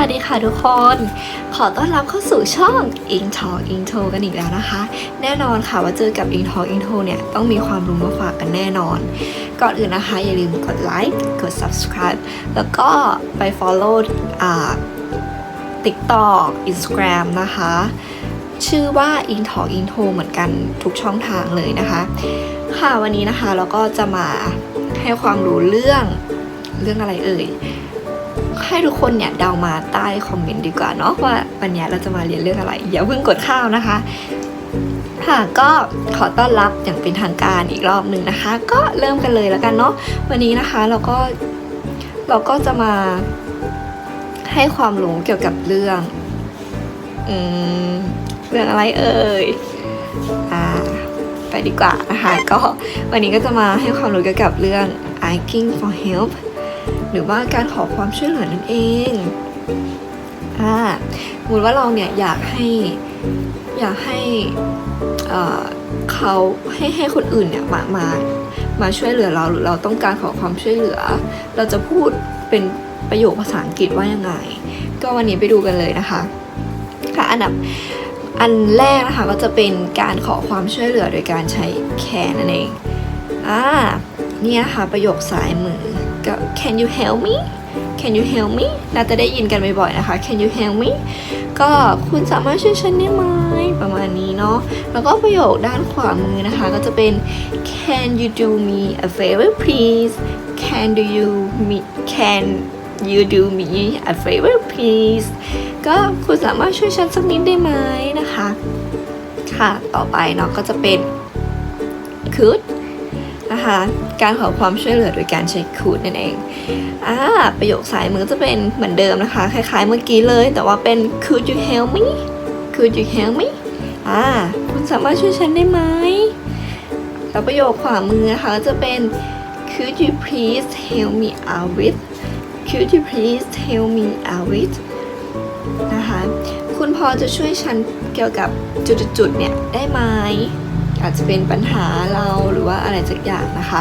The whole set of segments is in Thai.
วัสดีค่ะทุกคน ขอต้อนรับเข้าสู่ช่อง i n t a l i n t o กันอีกแล้วนะคะ แน่นอนค่ะว่าเจอกับ i n t a l i n t o เนี่ยต้องมีความรู้มาฝากกันแน่นอน ก่อนอื่นนะคะ อย่าลืมกดไลค์กด subscribe แล้วก็ไป follow อ่า TikTok Instagram นะคะ ชื่อว่า i n t a l i n t o เหมือนกันทุกช่องทางเลยนะคะ ค่ะวันนี้นะคะเราก็จะมาให้ความรู้เรื่องเรื่องอะไรเอ่ย ให้ทุกคนเนี่ยเดามาใต้คอมเมนต์ดีกว่าเนาะว่าวันนี้เราจะมาเรียนเรื่องอะไรอย่าเพิ่งกดข้าวนะคะค่ะก็ขอต้อนรับอย่างเป็นทางการอีกรอบหนึ่งนะคะ ก็เริ่มกันเลยแล้วกันเนาะวันนี้นะคะเราก็เราก็จะมาให้ความรู้เกี่ยวกับเรื่องอืมเรื่องอะไรเอ่ยอ่าไปดีกว่านะคะก็วันนี้ก็จะมาให้ความรู้เกี่ยวกับเรื่อง asking for help หรือว่าการขอความช่วยเหลือนั่นเองอ่าสมมติว่าเราเนี่ยอยากให้อยากให้เขาให้ให้คนอื่นเนี่ยมามามาช่วยเหลือเราหรือเราต้องการขอความช่วยเหลือ เราจะพูดเป็นประโยคภาษาอังกฤษว่ายังไง ก็วันนี้ไปดูกันเลยนะคะค่ะอันดับอันแรกนะคะก็จะเป็นการขอความช่วยเหลือโดยการใช้ can นั่นเองอ่าเนี่ยนะคะประโยคซ้ายมือ ก็ can you help me can you help me น่าจะได้ยินกันบ่อยๆนะคะ can you help me ก็คุณสามารถช่วยฉันได้ไหมประมาณนี้เนาะแล้วก็ประโยคด้านขวามือนะคะ ก็จะเป็น can you do me a favor please can do you me can you do me a favor please ก็คุณสามารถช่วยฉันสักนิดได้ไหมนะคะ ค่ะ ต่อไปเนาะก็จะเป็น could นะคะ การขอความช่วยเหลือโดยการใช้ could นั่นเองอ่าประโยคสายมือจะเป็นเหมือนเดิมนะคะ คล้ายๆเมื่อกี้เลย แต่ว่าเป็น could you help me could you help me อ่าคุณสามารถช่วยฉันได้ไหมแล้วประโยคขวามือนะคะจะเป็น could you please help me out with could you please help me out with นะคะ คุณพอจะช่วยฉันเกี่ยวกับจุดๆเนี่ยได้ไหม อาจจะเป็นปัญหาเราหรือว่าอะไรสักอย่างนะคะ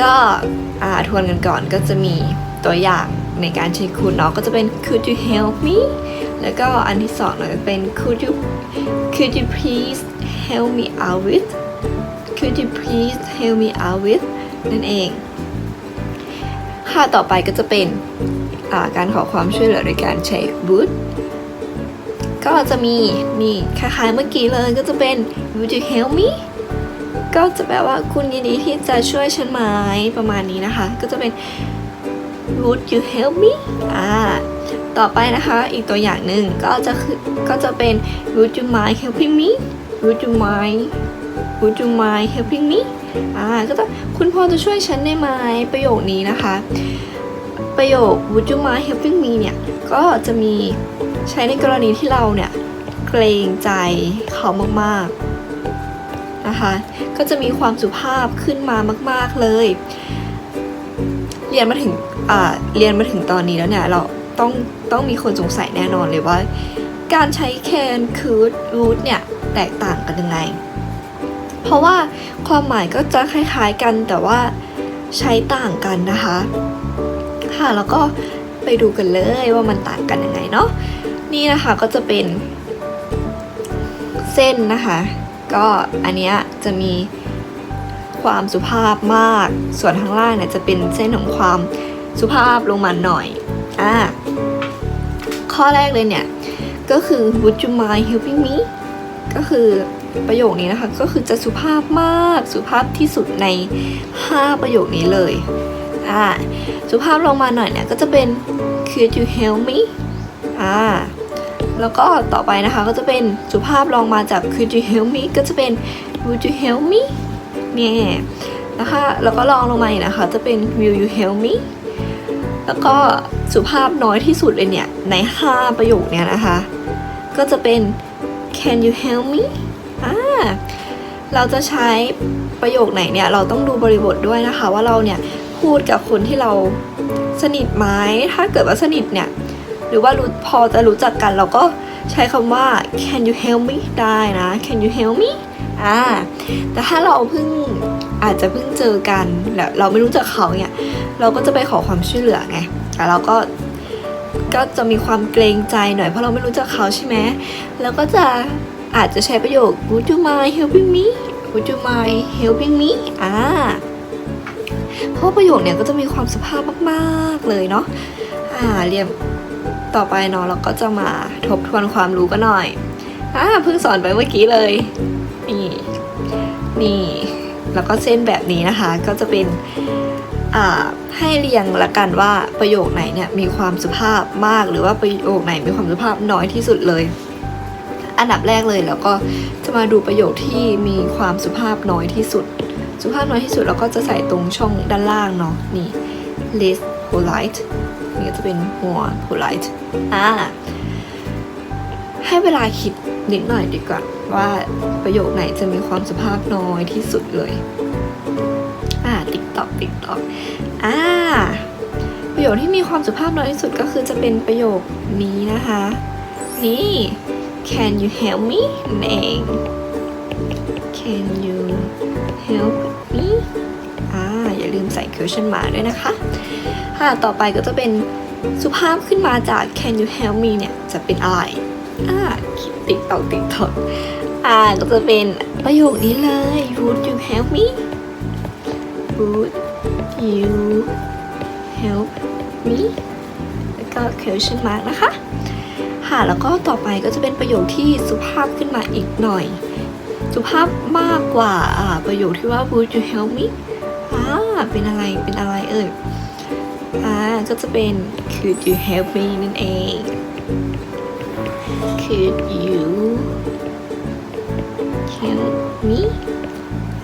ก็ทวนกันก่อนก็จะมีตัวอย่างในการใช้คุณเนาะก็จะเป็น could you help me แล้วก็อันที่สองเนาะจะเป็น could you could you please help me out with could you please help me out with นั่นเองค่ะต่อไปก็จะเป็นการขอความช่วยเหลือโดยการใช้ would ก็จะมีนี่คล้ายๆเมื่อกี้เลยก็จะเป็น would you help me ก็จะแปลว่าคุณยินดีที่จะช่วยฉันไหมประมาณนี้นะคะ ก็จะเป็น would you help me อ่าต่อไปนะคะอีกตัวอย่างหนึ่งก็จะคือก็จะเป็น would you mind helping me would you mind would you mind helping me อ่าก็จะคุณพ่อจะช่วยฉันได้ไหมประโยคนี้นะคะ ประโยค would you mind helping me เนี่ยก็จะมี ใช้ในกรณีที่เราเนี่ยเกรงใจเขามากๆนะคะก็จะมีความสุภาพขึ้นมามาก ๆเลย เรียนมาถึงอ่าเรียนมาถึงตอนนี้แล้วเนี่ยเราต้องต้องมีคนสงสัยแน่นอนเลยว่า การใช้ can could would เนี่ยแตกต่างกันยังไง เพราะว่าความหมายก็จะคล้ายๆกันแต่ว่าใช้ต่างกันนะคะ ค่ะแล้วก็ไปดูกันเลยว่ามันต่างกันยังไงเนาะ นี่นะคะก็จะเป็นเส้นนะคะ ก็อันเนี้ยจะมีความสุภาพมาก ส่วนข้างล่างเนี่ยจะเป็นเส้นของความสุภาพลงมาหน่อยอ่าข้อแรกเลยเนี่ย ก็คือ would you mind helping me ก็คือประโยคนี้นะคะ ก็คือจะสุภาพมากสุภาพที่สุดใน 5 ประโยคนี้เลยอ่าสุภาพลงมาหน่อยเนี่ยก็จะเป็น could you help me อ่า แล้วก็ต่อไปนะคะก็จะเป็นสุภาพลองมาจาก could you help me ก็จะเป็น would you help me เนี่ยนะคะแล้วก็ลองลงมาอีกนะคะ จะเป็น will you help me แล้วก็สุภาพน้อยที่สุดเลยเนี่ย ใน 5 ประโยคเนี่ยนะคะ ก็จะเป็น can you help me อ่าเราจะใช้ประโยคไหนเนี่ย เราต้องดูบริบทด้วยนะคะ ว่าเราเนี่ยพูดกับคนที่เราสนิทไหมถ้าเกิดว่าสนิทเนี่ย หรือว่ารู้พอจะรู้จักกันเราก็ใช้คำว่า can you help me ได้นะ can you help me อ่าแต่ถ้าเราเพิ่งอาจจะเพิ่งเจอกันแล้วเราไม่รู้จักเขาเนี่ยเราก็จะไปขอความช่วยเหลือไงแต่เราก็ก็จะมีความเกรงใจหน่อยเพราะเราไม่รู้จักเขาใช่ไหมแล้วก็จะอาจจะใช้ประโยค Would you mind helping me Would you mind helping me อ่าเพราะประโยคเนี้ยก็จะมีความสุภาพมาก ๆ เลยเนาะอ่าเรียน ต่อไปเนาะเราก็จะมาทบทวนความรู้กันหน่อยอ่าเพิ่งสอนไปเมื่อกี้เลย นี่ นี่ แล้วก็เส้นแบบนี้นะคะ ก็จะเป็นอ่าให้เรียงละกันว่าประโยคไหนเนี่ยมีความสุภาพมากหรือว่าประโยคไหนมีความสุภาพน้อยที่สุดเลย อันดับแรกเลยแล้วก็จะมาดูประโยคที่มีความสุภาพน้อยที่สุด สุภาพน้อยที่สุดเราก็จะใส่ตรงช่องด้านล่างเนาะนี่ list polite นี่ก็จะเป็น more polite อ่าให้เวลาคิดนิดหน่อยดีกว่า ว่าประโยคไหนจะมีความสุภาพน้อยที่สุดเลย อ่าติ๊กตอกติ๊กตอกอ่าประโยคที่มีความสุภาพน้อยที่สุดก็คือจะเป็นประโยคนี้นะคะ นี่ can you help me นั่นเอง can you help me ลืมใส่ question mark ด้วยนะคะค่ะต่อไปก็จะเป็นสุภาพขึ้นมาจาก can you help me เนี่ย จะเป็นอะไรอ่าคิดติ๊กตอกติ๊กตอกอ่าก็จะเป็นประโยคนี้เลย would you help me would you help me แล้วก็ question mark นะคะค่ะแล้วก็ต่อไปก็จะเป็นประโยคที่สุภาพขึ้นมาอีกหน่อย สุภาพมากกว่าประโยคที่ว่า would you help me เป็นอะไรเป็นอะไรเอ่ยอ่าก็จะเป็น could you help me นั่นเอง could you help me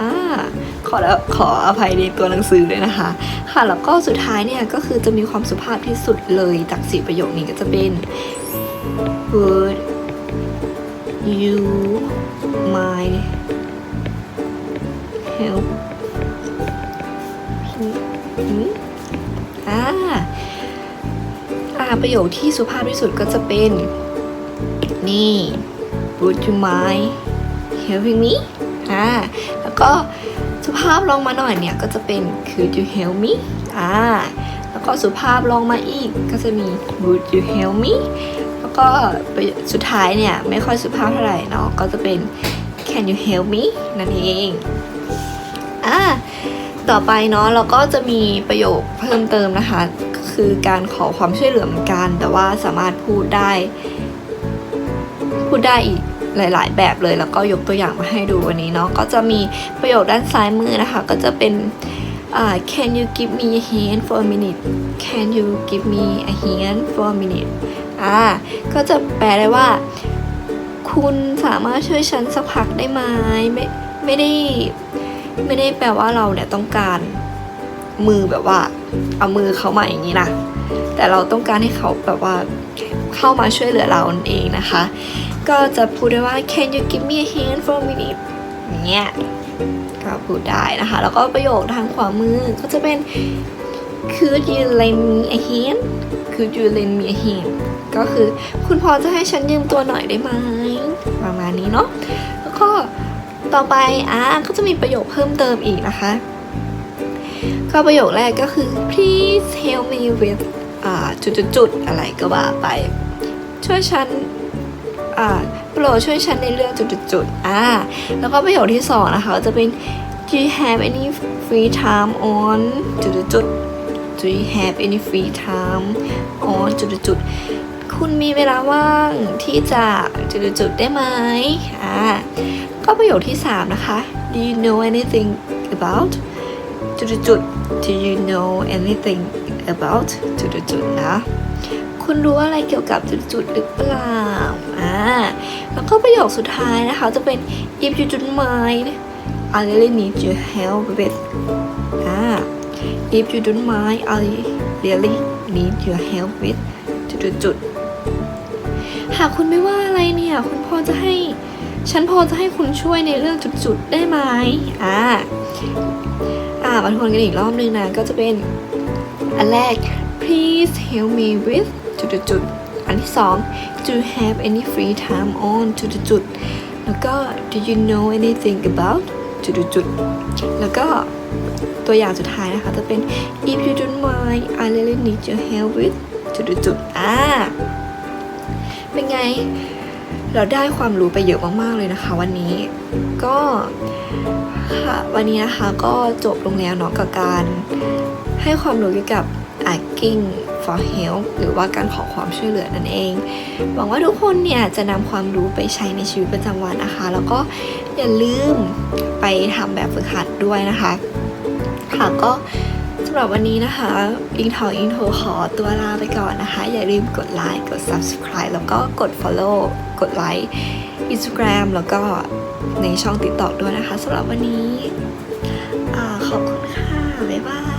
อ่าขอแล้วขออภัยในตัวหนังสือด้วยนะคะ ค่ะแล้วก็สุดท้ายเนี่ยก็คือจะมีความสุภาพที่สุดเลยจากสี่ประโยคนี้ก็จะเป็น would you mind help ประโยคที่สุภาพที่สุดก็จะเป็น นี่ would you mind helping me อ่าแล้วก็สุภาพลงมาหน่อยเนี่ยก็จะเป็น could you help me อ่าแล้วก็สุภาพลงมาอีกก็จะมี would you help me แล้วก็สุดท้ายเนี่ยไม่ค่อยสุภาพเท่าไหร่เนาะก็จะเป็น can you help me นั่นเองอ่าต่อไปเนาะเราก็จะมีประโยคเพิ่มเติมนะคะ คือการขอความช่วยเหลือเหมือนกัน แต่ว่าสามารถพูดได้ พูดได้อีกหลาย ๆ แบบเลยแล้วก็ยกตัวอย่างมาให้ดูวันนี้เนาะก็จะมีประโยคด้านซ้ายมือนะคะ ก็จะเป็นอ่า can you give me a hand for a minute can you give me a hand for a minute อ่าก็จะแปลได้ว่า คุณสามารถช่วยฉันสักพักได้ไหมไม่ไม่ได้ ไม่ได้แปลว่าเราเนี่ยต้องการมือแบบว่า เอามือเขามาอย่างนี้นะแต่เราต้องการให้เขาแบบว่าเข้ามาช่วยเหลือเราเองนะคะ ก็จะพูดได้ว่า can you give me a hand for a minute อย่างเงี้ยก็พูดได้นะคะ แล้วก็ประโยคทางขวามือก็จะเป็น could you lend me a hand could you lend me a hand ก็คือคุณพอจะให้ฉันยืมตัวหน่อยได้ไหมประมาณนี้เนาะแล้วก็ต่อไปอะก็จะมีประโยคเพิ่มเติมอีกนะคะ ก็ประโยคแรกก็คือ please help me with อ่าจุดๆอะไรก็ว่าไป ช่วยฉันอ่าโปรดช่วยฉันในเรื่องจุดๆอ่าแล้วก็ประโยคที่สองนะคะจะเป็น do you have any free time on จุดๆ do you have any free time on จุดๆคุณมีเวลาว่างที่จะจุดๆได้ไหมอ่าก็ประโยคที่3นะคะ Do you know anything about จุดๆ Do you know anything about จุดๆนะ คุณรู้อะไรเกี่ยวกับจุดๆหรือเปล่า อ่า แล้วก็ประโยคสุดท้ายนะคะ จะเป็น if you don't mind I really need your help with อ่า if you don't mind I really need your help with จุดๆหากคุณไม่ว่าอะไรเนี่ย คุณพอจะให้ ฉันพอจะให้คุณช่วยในเรื่องจุดๆได้ไหมอ่า มาทวนกันอีกรอบนึงนะ ก็จะเป็นอันแรก please help me with จุดๆอันที่สอง do you have any free time on จุดๆแล้วก็ do you know anything about จุดๆแล้วก็ตัวอย่างสุดท้ายนะคะ จะเป็น if you don't mind I really need your help with จุดๆๆอ่าเป็นไง เราได้ความรู้ไปเยอะมากๆเลยนะคะ วันนี้ก็ ค่ะ วันนี้นะคะก็จบลงแล้วเนาะกับการให้ความรู้เกี่ยวกับ asking for help หรือว่าการขอความช่วยเหลือนั่นเอง หวังว่าทุกคนเนี่ยจะนำความรู้ไปใช้ในชีวิตประจำวันนะคะ แล้วก็อย่าลืมไปทำแบบฝึกหัดด้วยนะคะ ค่ะก็สำหรับวันนี้นะคะ อิงทองอิงโทขอตัวลาไปก่อนนะคะ อย่าลืมกดไลค์ กด subscribe แล้วก็กด follow กดไลค์ Instagram แล้วก็ ในช่องติดต่อด้วยนะคะสำหรับวันนี้อขอบคุณค่ะ บ๊ายบาย